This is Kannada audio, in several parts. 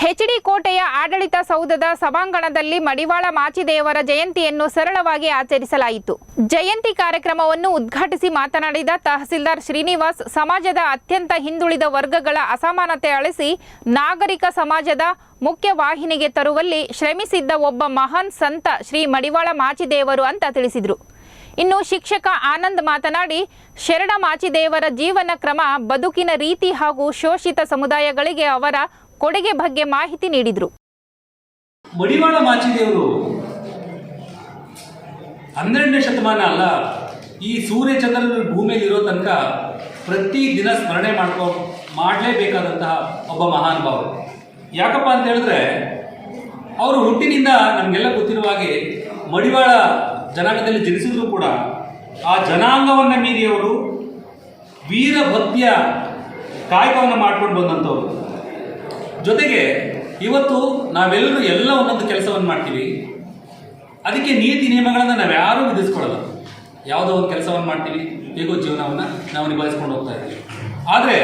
ಹೆಚ್ಡಿ ಕೋಟೆಯ ಆಡಳಿತ ಸೌಧದ ಸಭಾಂಗಣದಲ್ಲಿ ಮಡಿವಾಳ ಮಾಚಿದೇವರ ಜಯಂತಿಯನ್ನು ಸರಳವಾಗಿ ಆಚರಿಸಲಾಯಿತು. ಜಯಂತಿ ಕಾರ್ಯಕ್ರಮವನ್ನು ಉದ್ಘಾಟಿಸಿ ಮಾತನಾಡಿದ ತಹಸೀಲ್ದಾರ್ ಶ್ರೀನಿವಾಸ್, ಸಮಾಜದ ಅತ್ಯಂತ ಹಿಂದುಳಿದ ವರ್ಗಗಳ ಅಸಮಾನತೆ ಅಳಿಸಿ ನಾಗರಿಕ ಸಮಾಜದ ಮುಖ್ಯ ವಾಹಿನಿಗೆ ತರುವಲ್ಲಿ ಶ್ರಮಿಸಿದ್ದ ಒಬ್ಬ ಮಹಾನ್ ಸಂತ ಶ್ರೀ ಮಡಿವಾಳ ಮಾಚಿದೇವರು ಅಂತ ತಿಳಿಸಿದರು. ಇನ್ನು ಶಿಕ್ಷಕ ಆನಂದ್ ಮಾತನಾಡಿ, ಶರಣ ಮಾಚಿದೇವರ ಜೀವನ ಕ್ರಮ ಬದುಕಿನ ರೀತಿ ಹಾಗೂ ಶೋಷಿತ ಸಮುದಾಯಗಳಿಗೆ ಅವರ ಕೊಡುಗೆ ಬಗ್ಗೆ ಮಾಹಿತಿ ನೀಡಿದರು. ಮಡಿವಾಳ ಮಾಚಿದೇವರು ಹನ್ನೆರಡನೇ ಶತಮಾನ ಅಲ್ಲ, ಈ ಸೂರ್ಯ ಚಂದ್ರ ಭೂಮಿಯಲ್ಲಿ ಇರೋ ತನಕ ಪ್ರತಿ ದಿನ ಸ್ಮರಣೆ ಮಾಡ್ಕೋ, ಮಾಡಲೇಬೇಕಾದಂತಹ ಒಬ್ಬ ಮಹಾನುಭಾವ ಯಾಕಪ್ಪ ಅಂತ ಹೇಳಿದ್ರೆ, ಅವರು ಹುಟ್ಟಿನಿಂದ ನಮಗೆಲ್ಲ ಗೊತ್ತಿರುವ ಹಾಗೆ ಮಡಿವಾಳ ಜನಾಂಗದಲ್ಲಿ ಜನಿಸಿದ್ರು ಕೂಡ, ಆ ಜನಾಂಗವನ್ನು ಮೀರಿ ಅವರು ವೀರಭಕ್ತಿಯ ಕಾಯಕವನ್ನು ಮಾಡ್ಕೊಂಡು ಬಂದಂಥವ್ರು. ಜೊತೆಗೆ ಇವತ್ತು ನಾವೆಲ್ಲರೂ ಎಲ್ಲ ಒಂದೊಂದು ಕೆಲಸವನ್ನು ಮಾಡ್ತೀವಿ. ಅದಕ್ಕೆ ನೀತಿ ನಿಯಮಗಳನ್ನು ನಾವು ಯಾರೂ ವಿಧಿಸ್ಕೊಳ್ಳಲ್ಲ ಯಾವುದೋ ಒಂದು ಕೆಲಸವನ್ನು ಮಾಡ್ತೀವಿ, ಹೇಗೋ ಜೀವನವನ್ನು ನಾವು ನಿಭಾಯಿಸ್ಕೊಂಡು ಹೋಗ್ತಾ ಇದ್ದೀವಿ. ಆದರೆ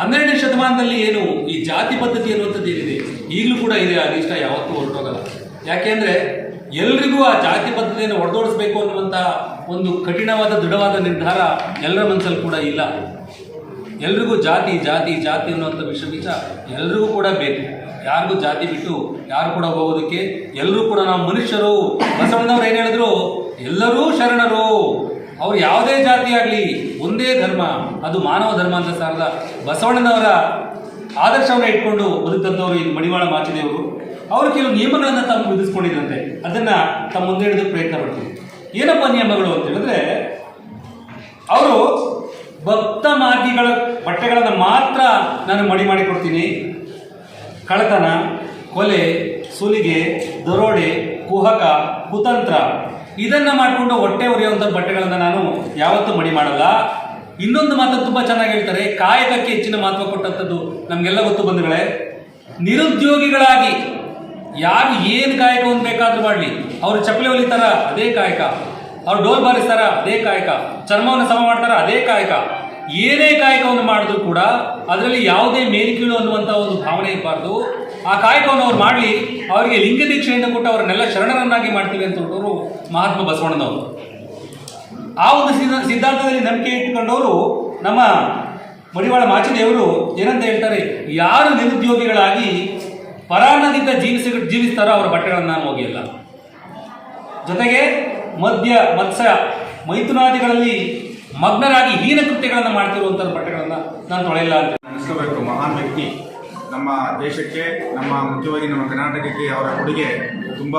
ಹನ್ನೆರಡನೇ ಶತಮಾನದಲ್ಲಿ ಏನು ಈ ಜಾತಿ ಪದ್ಧತಿ ಅನ್ನುವಂಥದ್ದು ಏನಿದೆ, ಈಗಲೂ ಕೂಡ ಇದೆ ಆ ಇಷ್ಟ ಯಾವತ್ತೂ ಹೊರಟೋಗಲ್ಲ. ಯಾಕೆಂದರೆ ಎಲ್ರಿಗೂ ಆ ಜಾತಿ ಪದ್ಧತಿಯನ್ನು ಹೊಡೆದೋಡಿಸ್ಬೇಕು ಅನ್ನುವಂಥ ಒಂದು ಕಠಿಣವಾದ, ದೃಢವಾದ ನಿರ್ಧಾರ ಎಲ್ಲರ ಮನಸ್ಸಲ್ಲಿ ಕೂಡ ಇಲ್ಲ. ಎಲ್ರಿಗೂ ಜಾತಿ ಜಾತಿ ಜಾತಿ ಅನ್ನುವಂಥ ವಿಷ ಬೀಜ ಎಲ್ರಿಗೂ ಕೂಡ ಬೇಕು. ಯಾರಿಗೂ ಜಾತಿ ಬಿಟ್ಟು ಯಾರು ಕೂಡ ಹೋಗೋದಕ್ಕೆ ಎಲ್ಲರೂ ಕೂಡ ನಾವು ಮನುಷ್ಯರು. ಬಸವಣ್ಣವ್ರು ಏನು ಹೇಳಿದ್ರು? ಎಲ್ಲರೂ ಶರಣರು. ಅವ್ರು ಯಾವುದೇ ಜಾತಿ ಆಗಲಿ, ಒಂದೇ ಧರ್ಮ, ಅದು ಮಾನವ ಧರ್ಮ ಅಂತ ಸಾರದ ಬಸವಣ್ಣನವರ ಆದರ್ಶವನ್ನು ಇಟ್ಕೊಂಡು ಬದುಕಂಥವ್ರು ಈ ಮಡಿವಾಳ ಮಾಚಿದೇವರು. ಅವರು ಕೆಲವು ನಿಯಮಗಳನ್ನು ತಾವು ವಿಧಿಸ್ಕೊಂಡಿದ್ದಂತೆ ಅದನ್ನು ತಮ್ಮ ಮುಂದೆ ಹಿಡಿದು ಪ್ರಯತ್ನ ಪಡ್ತೀವಿ. ಏನಪ್ಪ ನಿಯಮಗಳು ಅಂತ ಹೇಳಿದ್ರೆ, ಅವರು ಭಕ್ತ ಮಾರ್ಗಿಗಳ ಬಟ್ಟೆಗಳನ್ನು ಮಾತ್ರ ನಾನು ಮಡಿ ಮಾಡಿ ಕೊಡ್ತೀನಿ. ಕಳ್ಳತನ, ಕೊಲೆ, ಸುಲಿಗೆ, ದರೋಡೆ, ಕುಹಕ, ಕುತಂತ್ರ ಇದನ್ನ ಮಾಡಿಕೊಂಡು ಹೊಟ್ಟೆ ಉರಿಯುವಂಥ ಬಟ್ಟೆಗಳನ್ನು ನಾನು ಯಾವತ್ತೂ ಮಡಿ ಮಾಡಲ್ಲ. ಇನ್ನೊಂದು ಮಾತು ತುಂಬ ಚೆನ್ನಾಗಿ ಹೇಳ್ತಾರೆ, ಕಾಯಕಕ್ಕೆ ಹೆಚ್ಚಿನ ಮಹತ್ವ ಕೊಟ್ಟಂಥದ್ದು ನಮಗೆಲ್ಲ ಗೊತ್ತು ಬಂಧುಗಳೇ. ನಿರುದ್ಯೋಗಿಗಳಾಗಿ ಯಾರು ಏನು ಕಾಯಕವನ್ನು ಬೇಕಾದರೂ ಮಾಡಲಿ, ಅವರು ಚಪ್ಪಲಿ ಹೊಲಿತಾರ ಅದೇ ಕಾಯಕ. ಅವ್ರು ಡೋಲ್ ಬಾರಿಸ್ತಾರ ಅದೇ ಕಾಯಕ. ಚರ್ಮವನ್ನು ಸಮ ಮಾಡ್ತಾರ ಅದೇ ಕಾಯಕ. ಏನೇ ಕಾಯಕವನ್ನು ಮಾಡಿದ್ರು ಕೂಡ ಅದರಲ್ಲಿ ಯಾವುದೇ ಮೇಲ್ಕೀಳು ಅನ್ನುವಂಥ ಒಂದು ಭಾವನೆ ಇರಬಾರ್ದು. ಆ ಕಾಯಕವನ್ನು ಅವ್ರು ಮಾಡಲಿ, ಅವರಿಗೆ ಲಿಂಗ ದೀಕ್ಷೆಯಿಂದ ಕೊಟ್ಟು ಅವರನ್ನೆಲ್ಲ ಶರಣರನ್ನಾಗಿ ಮಾಡ್ತೀವಿ ಅಂತ ಹೊರಟವರು ಮಹಾತ್ಮ ಬಸವಣ್ಣನವರು. ಆ ಒಂದು ಸಿದ್ಧ- ಸಿದ್ಧಾಂತದಲ್ಲಿ ನಂಬಿಕೆ ಇಟ್ಕೊಂಡವರು ನಮ್ಮ ಮಡಿವಾಳ ಮಾಚಿದೇವರು ಏನಂತ ಹೇಳ್ತಾರೆ, ಯಾರು ನಿರುದ್ಯೋಗಿಗಳಾಗಿ ಪರಾನ್ನದಿಂದ ಜೀವಿಸಿ, ಜೀವಿಸ್ತಾರೋ ಅವರ ಬಟ್ಟೆಗಳನ್ನು ನಾನು ಹೋಗಿಲ್ಲ ಜೊತೆಗೆ ಮದ್ಯ, ಮತ್ಸ್ಯ, ಮೈಥುನಾದಿಗಳಲ್ಲಿ ಮಗ್ನರಾಗಿ ಹೀನ ಕೃತ್ಯಗಳನ್ನು ಮಾಡ್ತಿರುವಂಥ ಬಟ್ಟೆಗಳನ್ನು ನಾನು ತೊಳೆಯಲ್ಲ ಅಂತ ನೆನೆಸ್ಕೋಬೇಕು ಮಹಾನ್ ವ್ಯಕ್ತಿ. ನಮ್ಮ ದೇಶಕ್ಕೆ, ನಮ್ಮ ಮುಖ್ಯವಾಗಿ ನಮ್ಮ ಕರ್ನಾಟಕಕ್ಕೆ ಅವರ ಕೊಡುಗೆ ತುಂಬ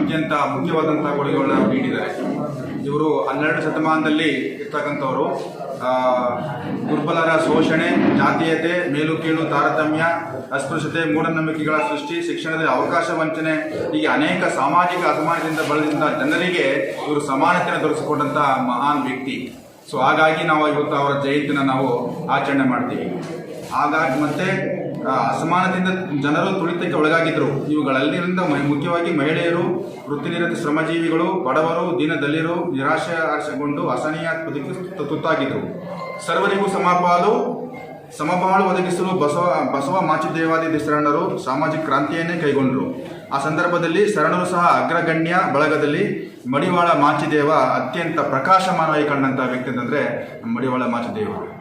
ಅತ್ಯಂತ ಮುಖ್ಯವಾದಂಥ ಕೊಡುಗೆಗಳನ್ನ ನೀಡಿದ್ದಾರೆ. ಇವರು ಹನ್ನೆರಡು ಶತಮಾನದಲ್ಲಿ ಇರ್ತಕ್ಕಂಥವರು. ದುರ್ಬಲರ ಶೋಷಣೆ, ಜಾತೀಯತೆ ಮೇಲು ಕೀಳು ತಾರತಮ್ಯ, ಅಸ್ಪೃಶ್ಯತೆ, ಮೂಢನಂಬಿಕೆಗಳ ಸೃಷ್ಟಿ, ಶಿಕ್ಷಣದಲ್ಲಿ ಅವಕಾಶ ವಂಚನೆ, ಹೀಗೆ ಅನೇಕ ಸಾಮಾಜಿಕ ಅಸಮಾನದಿಂದ ಬಳಲಿದ ಜನರಿಗೆ ಇವರು ಸಮಾನತೆಯನ್ನು ತೋರಿಸಿಕೊಂಡಂತಹ ಮಹಾನ್ ವ್ಯಕ್ತಿ. ಸೊ ಹಾಗಾಗಿ ನಾವು ಇವತ್ತು ಅವರ ಜಯಂತಿನ ನಾವು ಆಚರಣೆ ಮಾಡ್ತೀವಿ. ಹಾಗಾಗಿ ಮತ್ತೆ ಅಸಮಾನತೆಯಿಂದ ಜನರು ತುಳಿತಕ್ಕೆ ಒಳಗಾಗಿದ್ದರು. ಇವುಗಳಲ್ಲಿರಿಂದ ಮುಖ್ಯವಾಗಿ ಮಹಿಳೆಯರು, ವೃತ್ತಿನಿರತ ಶ್ರಮಜೀವಿಗಳು, ಬಡವರು ದೀನದಲ್ಲಿರು ನಿರಾಶೆಗೊಂಡು ಅಸಹನೀಯ ಬದುಕಿ ತುತ್ತಾಗಿದ್ದರು. ಸರ್ವರಿಗೂ ಸಮಪಾಲು ಸಮಪಾಲು ಒದಗಿಸಲು ಬಸವ ಬಸವ ಮಾಚಿದೇವಾದಿ ಶರಣರು ಸಾಮಾಜಿಕ ಕ್ರಾಂತಿಯನ್ನೇ ಕೈಗೊಂಡರು. ಆ ಸಂದರ್ಭದಲ್ಲಿ ಶರಣರು ಸಹ ಅಗ್ರಗಣ್ಯ ಬಳಗದಲ್ಲಿ ಮಡಿವಾಳ ಮಾಚಿದೇವ ಅತ್ಯಂತ ಪ್ರಕಾಶಮಾನವಾಗಿ ಕಂಡಂತಹ ವ್ಯಕ್ತಿ ಅಂತಂದರೆ ಮಡಿವಾಳ ಮಾಚಿದೇವರು